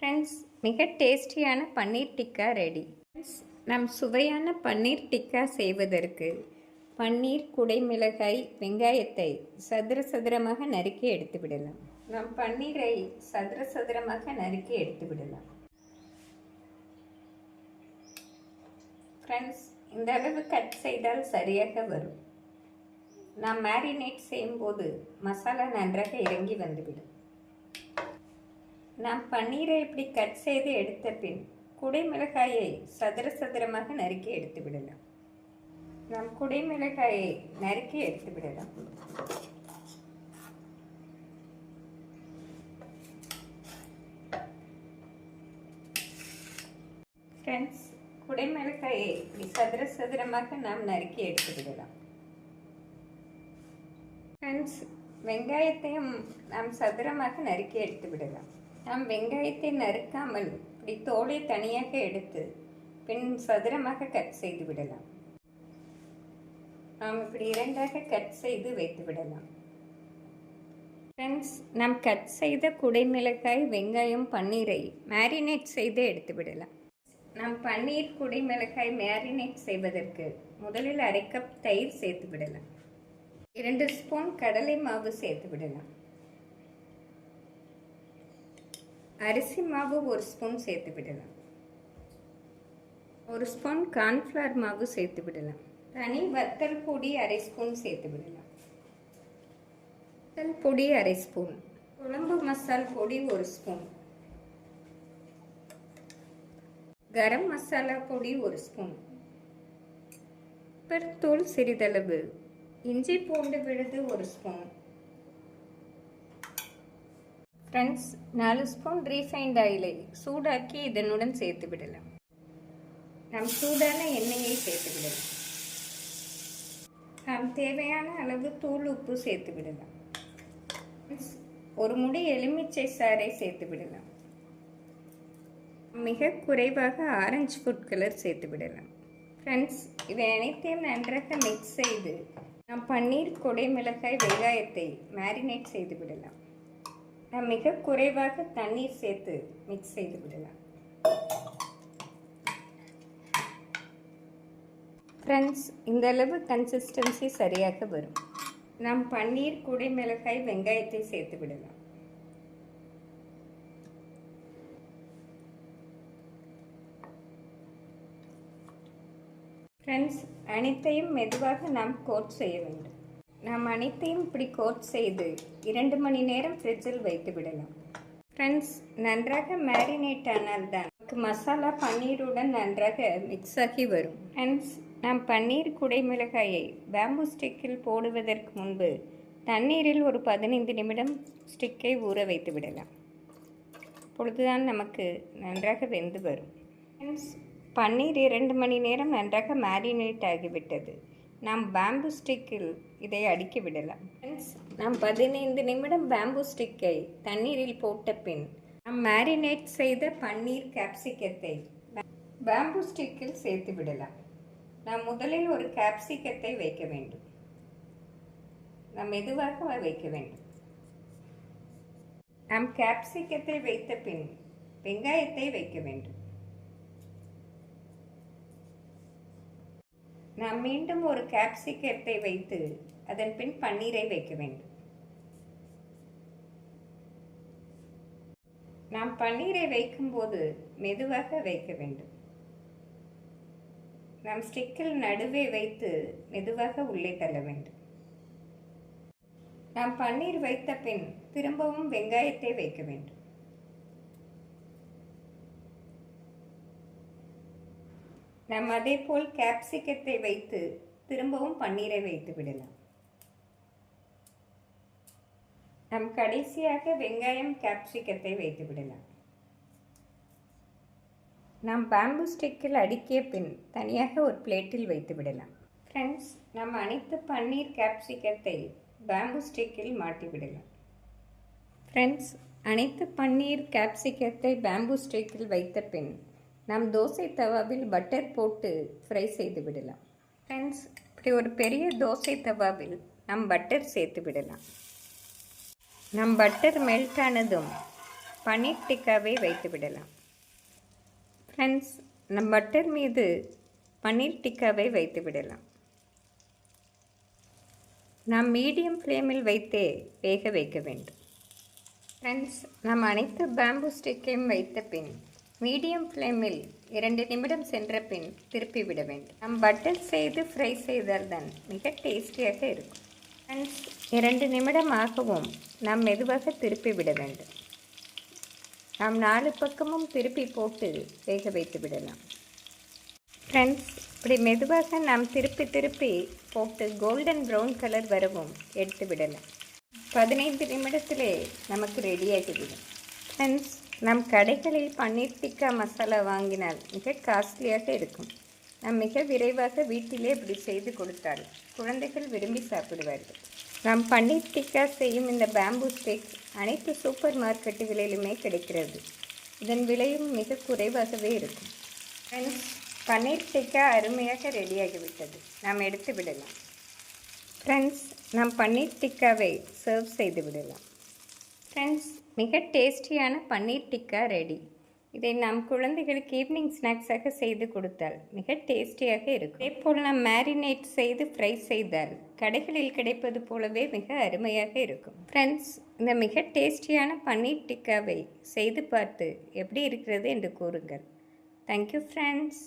Friends மிக டேஸ்டியான paneer tikka ready friends நம் சுவையான பன்னீர் டிக்கா செய்வதற்கு பன்னீர் குடைமிளகாய் வெங்காயத்தை சதுர சதுரமாக நறுக்கி எடுத்து விடலாம் நம் பன்னீரை சதுர சதுரமாக நறுக்கி எடுத்து விடலாம் ஃப்ரெண்ட்ஸ் இந்த அளவு கட் செய்தால் சரியாக வரும். நாம் மேரினேட் செய்யும்போது மசாலா நன்றாக இறங்கி வந்துவிடும். நாம் பன்னீரை இப்படி கட் செய்து எடுத்த பின் குடைமிளகாயை சதுர சதுரமாக நறுக்கி எடுத்து விடலாம். நாம் குடைமிளகாயை நறுக்கி எடுத்து விடலாம். ஃப்ரெண்ட்ஸ் குடைமிளகாயை இப்படி சதுர சதுரமாக நாம் நறுக்கி எடுத்து விடலாம். ஃப்ரெண்ட்ஸ் வெங்காயத்தையும் நாம் சதுரமாக நறுக்கி எடுத்து விடலாம். நாம் வெங்காயத்தை நறுக்காமல் இப்படி தோலை தனியாக எடுத்து பின் சதுரமாக கட் செய்து விடலாம். நாம் இப்படி இரண்டாக கட் செய்து வைத்து விடலாம். ஃப்ரெண்ட்ஸ் நாம் கட் செய்த குடைமிளகாய் வெங்காயம் பன்னீரை மேரினேட் செய்து எடுத்து விடலாம். நாம் பன்னீர் குடைமிளகாய் மேரினேட் செய்வதற்கு முதலில் அரை கப் தயிர் சேர்த்து விடலாம். இரண்டு ஸ்பூன் கடலை மாவு சேர்த்து விடலாம். அரிசி மாவு ஒரு ஸ்பூன் சேர்த்து விடலாம். ஒரு ஸ்பூன் கார்ன்ஃப்ளவர் மாவு சேர்த்து விடலாம். தனி வத்தல் பொடி அரை ஸ்பூன் சேர்த்து விடலாம். வத்தல் பொடி அரை ஸ்பூன். குழம்பு மசால் பொடி ஒரு ஸ்பூன். கரம் மசாலா பொடி ஒரு ஸ்பூன். பெருத்தூள் சிறிதளவு. இஞ்சி பூண்டு விழுது ஒரு ஸ்பூன். ஃப்ரெண்ட்ஸ் நாலு ஸ்பூன் ரீஃபைண்ட் ஆயிலை சூடாக்கி இதனுடன் சேர்த்து விடலாம். நாம் சூடான எண்ணெயை சேர்த்து விடலாம். நாம் தேவையான அளவு தூள் உப்பு சேர்த்து விடலாம். ஒரு முடி எலுமிச்சை சாறை சேர்த்து விடலாம். மிக குறைவாக ஆரஞ்சு ஃபுட் கலர் சேர்த்து விடலாம். ஃப்ரெண்ட்ஸ் இவை அனைத்தையும் நன்றாக மிக்ஸ் செய்து நாம் பன்னீர் கொடை மிளகாய் வெங்காயத்தை மேரினேட் செய்து விடலாம். மிக குறைவாக தண்ணீர் சேர்த்து மிக்ஸ் செய்து விடலாம். ஃப்ரெண்ட்ஸ் இந்த அளவு கன்சிஸ்டன்சி சரியாக வரும். நாம் பன்னீர் குடை மிளகாய் வெங்காயத்தை சேர்த்து விடலாம். ஃப்ரெண்ட்ஸ் அனைத்தையும் மெதுவாக நாம் கோட் செய்ய வேண்டும். நாம் அனைத்தையும் இப்படி கோட் செய்து இரண்டு மணி நேரம் ஃப்ரிட்ஜில் வைத்து விடலாம். ஃப்ரெண்ட்ஸ் நன்றாக மேரினேட் ஆனால் தான் நமக்கு மசாலா பன்னீருடன் நன்றாக மிக்ஸ் ஆகி வரும். ஃப்ரெண்ட்ஸ் நாம் பன்னீர் குடைமிளகாயை பேம்பு ஸ்டிக்கில் போடுவதற்கு முன்பு தண்ணீரில் ஒரு பதினைந்து நிமிடம் ஸ்டிக்கை ஊற வைத்து விடலாம். அப்பொழுதுதான் நமக்கு நன்றாக வெந்து வரும். ஃப்ரெண்ட்ஸ் பன்னீர் இரண்டு மணி நேரம் நன்றாக மேரினேட் ஆகிவிட்டது. நாம் பேம்பு ஸ்டிக்கில் இதை அடுக்கி விடலாம். ஃப்ரெண்ட்ஸ் நாம் பதினைந்து நிமிடம் பேம்பு ஸ்டிக்கை தண்ணீரில் போட்ட பின் நாம் மேரினேட் செய்த பன்னீர் கேப்சிகத்தை பேம்பு ஸ்டிக்கில் சேர்த்து விடலாம். நாம் முதலில் ஒரு கேப்சிகத்தை வைக்க வேண்டும். நாம் மெதுவாக வைக்க வேண்டும். நாம் கேப்சிகத்தை வைத்த பின் வெங்காயத்தை வைக்க வேண்டும். நாம் மீண்டும் ஒரு கேப்சிகத்தை வைத்து அதன் பின் பன்னீரை வைக்க வேண்டும். நாம் பன்னீரை வைக்கும்போது மெதுவாக வைக்க வேண்டும். நாம் ஸ்டிக்கில் நடுவே வைத்து மெதுவாக உள்ளே தள்ள வேண்டும். நாம் பன்னீர் வைத்த பின் திரும்பவும் வெங்காயத்தை வைக்க வேண்டும். நாம் அதே போல் கேப்சிகத்தை வைத்து திரும்பவும் பன்னீரை வைத்து விடலாம். நாம் கடைசியாக வெங்காயம் கேப்சிகத்தை வைத்து விடலாம். நாம் பேம்பு ஸ்டிக்கில் அடுக்கிய பின் தனியாக ஒரு பிளேட்டில் வைத்து விடலாம். ஃப்ரெண்ட்ஸ் நாம் அனைத்து பன்னீர் கேப்சிகத்தை பேம்பு ஸ்டிக்கில் மாட்டி விடலாம். ஃப்ரெண்ட்ஸ் அனைத்து பன்னீர் கேப்சிகத்தை பேம்பு ஸ்டிக்கில் வைத்த பின் நம் தோசை தவாவில் பட்டர் போட்டு ஃப்ரை செய்து விடலாம். ஃப்ரெண்ட்ஸ் இப்படி ஒரு பெரிய தோசை தவாவில் நம் பட்டர் சேர்த்து விடலாம். நம் பட்டர் மெல்ட் ஆனதும் பன்னீர் டிக்காவை வைத்து விடலாம். ஃப்ரெண்ட்ஸ் நம் பட்டர் மீது பன்னீர் டிக்காவை வைத்து விடலாம். நாம் மீடியம் ஃப்ளேமில் வைத்தே வேக வைக்க வேண்டும். ஃப்ரெண்ட்ஸ் நாம் அனைத்து பேம்பு ஸ்டிக்கையும் வைத்த பின் மீடியம் ஃப்ளேமில் இரண்டு நிமிடம் சென்ற பின் திருப்பி விட வேண்டும். நம் பட்டர் செய்து ஃப்ரை செய்தால் தான் மிக டேஸ்டியாக இருக்கும். ஃப்ரெண்ட்ஸ் இரண்டு நிமிடம் ஆகவும் நாம் மெதுவாக திருப்பி விட வேண்டும். நாம் நாலு பக்கமும் திருப்பி போட்டு வேக வைத்து விடலாம். ஃப்ரெண்ட்ஸ் இப்படி மெதுவாக நாம் திருப்பி திருப்பி போட்டு கோல்டன் ப்ரௌன் கலர் வரவும் எடுத்து விடலாம். பதினைந்து நிமிடத்திலே நமக்கு ரெடியாகிவிடும் ஃப்ரெண்ட்ஸ் நம் கடைகளில் பன்னீர் டிக்கா மசாலா வாங்கினால் மிக காஸ்ட்லியாக இருக்கும். நாம் மிக விரைவாக வீட்டிலே இப்படி செய்து கொடுத்தால் குழந்தைகள் விரும்பி சாப்பிடுவார்கள். நாம் பன்னீர் டிக்கா செய்யும் இந்த பேம்பூ ஸ்டேக் அனைத்து சூப்பர் மார்க்கெட்டுகளிலுமே கிடைக்கிறது. இதன் விலையும் மிக குறைவாகவே இருக்கும். ஃப்ரெண்ட்ஸ் பன்னீர் டிக்கா அருமையாக ரெடியாகிவிட்டது நாம் எடுத்து விடலாம். ஃப்ரெண்ட்ஸ் நாம் பன்னீர் டிக்காவை சர்வ் செய்து விடலாம். ஃப்ரெண்ட்ஸ் மிக டேஸ்டியான பன்னீர் டிக்கா ரெடி இதை நாம் குழந்தைகளுக்கு ஈவினிங் ஸ்நாக்ஸாக செய்து கொடுத்தால் மிக டேஸ்டியாக இருக்கும். இதேபோல் நாம் மேரினேட் செய்து ஃப்ரை செய்தால் கடைகளில் கிடைப்பது போலவே மிக அருமையாக இருக்கும். ஃப்ரெண்ட்ஸ் இந்த மிக டேஸ்டியான பன்னீர் டிக்காவை செய்து பார்த்து எப்படி இருக்கிறது என்று கூறுங்கள். Thank you friends